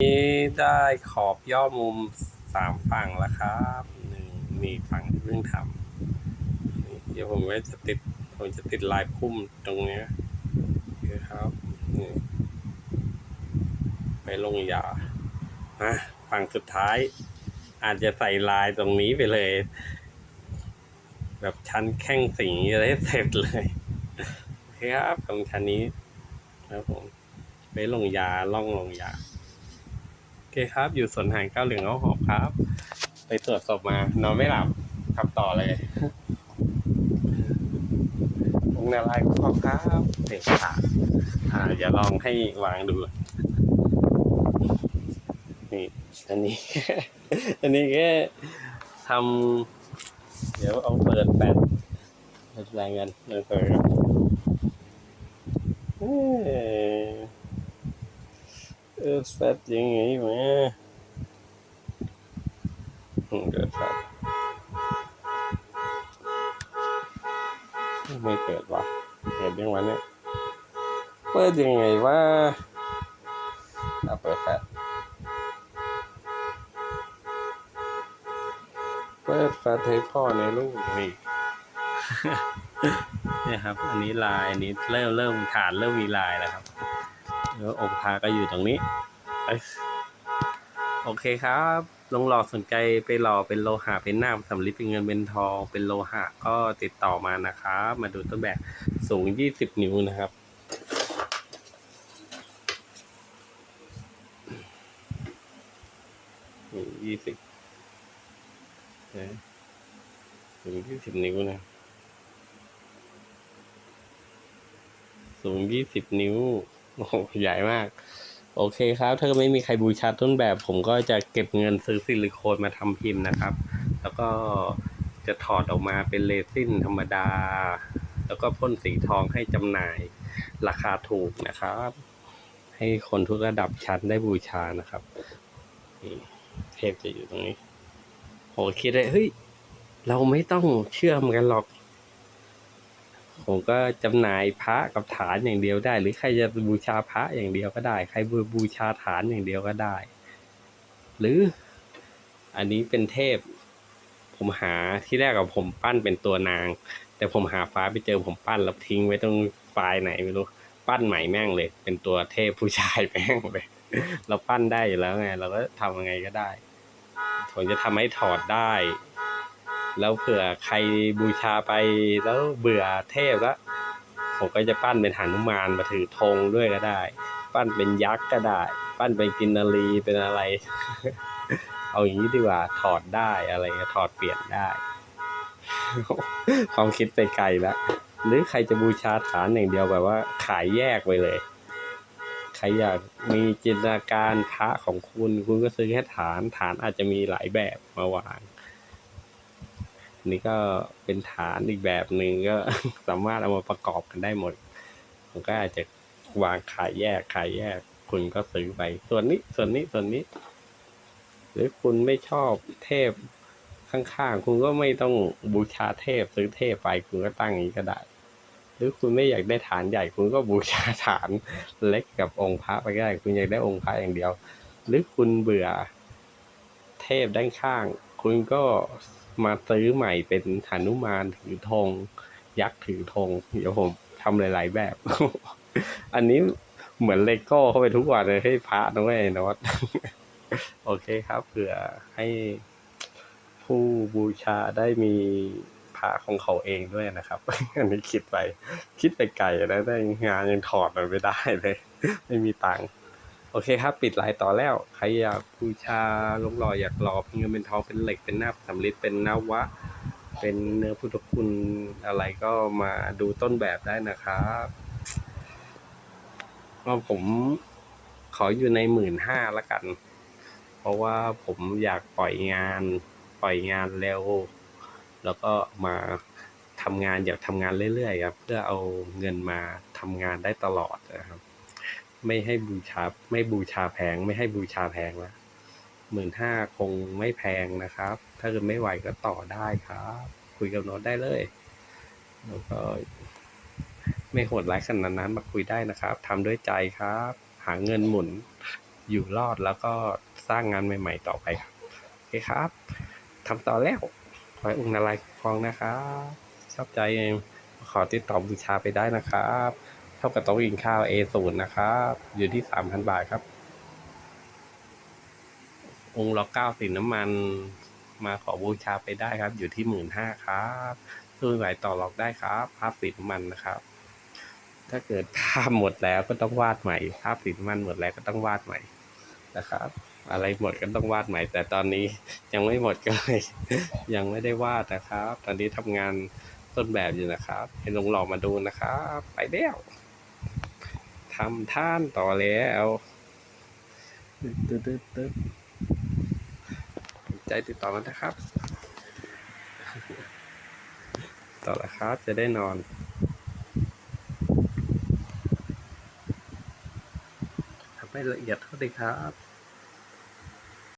นี้ได้ขอบย่อมุมสามฝั่งแล้วครับหนึ่งมีฝั่งที่เพิ่งทำเดี๋ยวผมจะติดผมจะติดลายพุ่มตรงนี้นะครับนี่ไปลงยาอะฝั่งสุดท้าย อาจจะใส่ลายตรงนี้ไปเลย แบบชั้นแข้งสีอะไรเสร็จเลยโอเคครับตรงชั้นนี้ครับผมไปลงยาล่องลงยา คครับ อยู่สวนหางเก้าเหลืองเขาหอบครับ ไปตรวจศพมา นอนไม่หลับขับต่อเลยองนารายณ์ขอบครับเด็กขาอ่าอย่าลองให้วางดู นี่ อันนี้ อันนี้แค่ทำเดี๋ยวเอาเปิดแปดเปิดรายงานเปิดเปิด เอ้ยเอแฟดยังไงวะอืมเกิดแฟดไม่เกิดวะเกิดยังวะเนี่ยเปิดยังไงวะเอาเปิดแฟดเปิดแฟดให้พ่อในลูกนี่เนี่ยครับ อันนี้ลายอันนี้เริ่มเริ่มฐานเริ่มมีลายแล้วครับ แล้วองค์พระก็อยู่ตรงนี้ โอเคครับลงหลอกสนใจไปหล่อเป็นโลหะเป็นน้าสำลิดเป็นเงินเป็นทอง เป็นโลหะก็ติดต่อมานะครับ มาดูต้นแบบสูง 20 นิ้วนะครับยี่สิบสูงยี่สิบนิ้วนะ สูงยี่สิบนิ้ว โอ้โหใหญ่มาก โอเคครับ ถ้าไม่มีใครบูชาต้นแบบ ผมก็จะเก็บเงินซื้อซิลิโคนมาทำพิมพ์นะครับ แล้วก็จะถอดออกมาเป็นเรซินธรรมดา แล้วก็พ่นสีทองให้จำหน่ายราคาถูกนะครับ ให้คนทุกระดับชั้นได้บูชานะครับเทพจะอยู่ตรงนี้ผมก็คิดเลยเฮ้ย เราไม่ต้องเชื่อมกันหรอก ผมก็จำหน่ายพระกับฐานอย่างเดียวได้ หรือใครจะบูชาพระอย่างเดียวก็ได้ ใครบูบูชาฐานอย่างเดียวก็ได้ หรืออันนี้เป็นเทพ ผมหาที่แรกกับผมปั้นเป็นตัวนาง แต่ผมหาฟ้าไปเจอผมปั้นแล้วทิ้งไว้ตรงไฟล์ไหนไม่รู้ปั้นใหม่แม่งเลย เป็นตัวเทพผู้ชายแม่งเลยเราปั้นได้อยู่แล้วไง เราก็ทำยังไงก็ได้ผมจะทำให้ถอดได้ แล้วเผื่อใครบูชาไปแล้วเบื่อเทพแล้วผมก็จะปั้นเป็นหานุมานมาถือธงด้วยก็ได้ ปั้นเป็นยักษ์ก็ได้ ปั้นเป็นกินนารีเป็นอะไร เอาอย่างนี้ดีกว่าถอดได้อะไรถอดเปลี่ยนได้ ความคิดไปไกลแล้วหรือใครจะบูชาฐานอย่างเดียวแบบว่า ขายแยกไปเลย ใครอยากมีจินตนาการพระของคุณ คุณก็ซื้อแค่ฐานฐานอาจจะมีหลายแบบมาวาง นี่ก็เป็นฐานอีกแบบหนึ่งก็สามารถเอามาประกอบกันได้หมดผมก็อาจจะวางขายแยกขายแยก คุณก็ซื้อไปส่วนนี้ส่วนนี้ส่วนนี้ หรือคุณไม่ชอบเทพข้างๆ คุณก็ไม่ต้องบูชาเทพซื้อเทพไปคุณก็ตั้งอย่างนี้ก็ได้ หรือคุณไม่อยากได้ฐานใหญ่ คุณก็บูชาฐานเล็กกับองค์พระไปก็ได้ คุณอยากได้องค์พระอย่างเดียว หรือคุณเบื่อเทพด้านข้าง คุณก็ มาซื้อใหม่เป็นหนุมานถือธงยักษ์ถือธงเดี๋ยวผมทำหลาย ๆ แบบ อันนี้เหมือนเลโก้เข้าไปทุกวันเลยให้พระนะเว้ยนวัดโอเคครับ เผื่อให้ผู้บูชาได้มีพระของเขาเองด้วยนะครับ อันนี้คิดไป คิดไปไกลแล้วได้งานยังถอดมันไม่ได้เลย ไม่มีตังค์ โอเคครับ ปิดไลน์ต่อแล้ว ใครอยากบูชาลงหล่ออยากหล่อเป็นเงินเป็นทองเป็นเหล็กเป็นหน้าสำลิดเป็นนวะ เป็นเนื้อพุทธคุณอะไรก็มาดูต้นแบบได้นะครับก็ผมขออยู่ในหมื่นห้าละกัน เพราะว่าผมอยากปล่อยงาน ปล่อยงานเร็ว แล้วก็มาทำงานอยากทำงานเรื่อยๆครับ เพื่อเอาเงินมาทำงานได้ตลอดนะครับ ไม่ให้บูชาไม่บูชาแพง ไม่ให้บูชาแพงละหมื่นห้าคงไม่แพงนะครับ ถ้าเกิดไม่ไหวก็ต่อได้ครับ คุยกับโน้ตได้เลยแล้วก็ไม่โหดร้ายขนาดนั้นมาคุยได้นะครับทำด้วยใจครับ หาเงินหมุนอยู่รอดแล้วก็สร้างงานใหม่ ๆ ต่อไปครับโอเคครับทำต่อแล้วขอให้องค์นารายณ์คุ้มครองนะครับ ชอบใจขอติดต่อบูชาไปได้นะครับ เท่ากับโต๊ะกินข้าว A0 นะครับ อยู่ที่ 3,000 บาทครับ องค์ล็อกเก้าสีน้ำมันมาขอบูชาไปได้ครับ อยู่ที่หมื่นห้าครับซื้อไหวต่อรองได้ครับ ภาพสีน้ำมันนะครับ ถ้าเกิดภาพหมดแล้วก็ต้องวาดใหม่ ภาพสีน้ำมันหมดแล้วก็ต้องวาดใหม่นะครับ อะไรหมดก็ต้องวาดใหม่ แต่ตอนนี้ยังไม่หมดก็เลยยังไม่ได้วาดนะครับ ตอนนี้ทำงานต้นแบบอยู่นะครับให้ลงหล่อมาดูนะครับ ไปแล้ว ทำท่านต่อแล้วตึ๊ดตึ๊ดตึ๊ดตึ๊ดสนใจติดต่อมานะครับ ต่อแล้วครับจะได้นอนทำให้ละเอียดเท่าดีครับ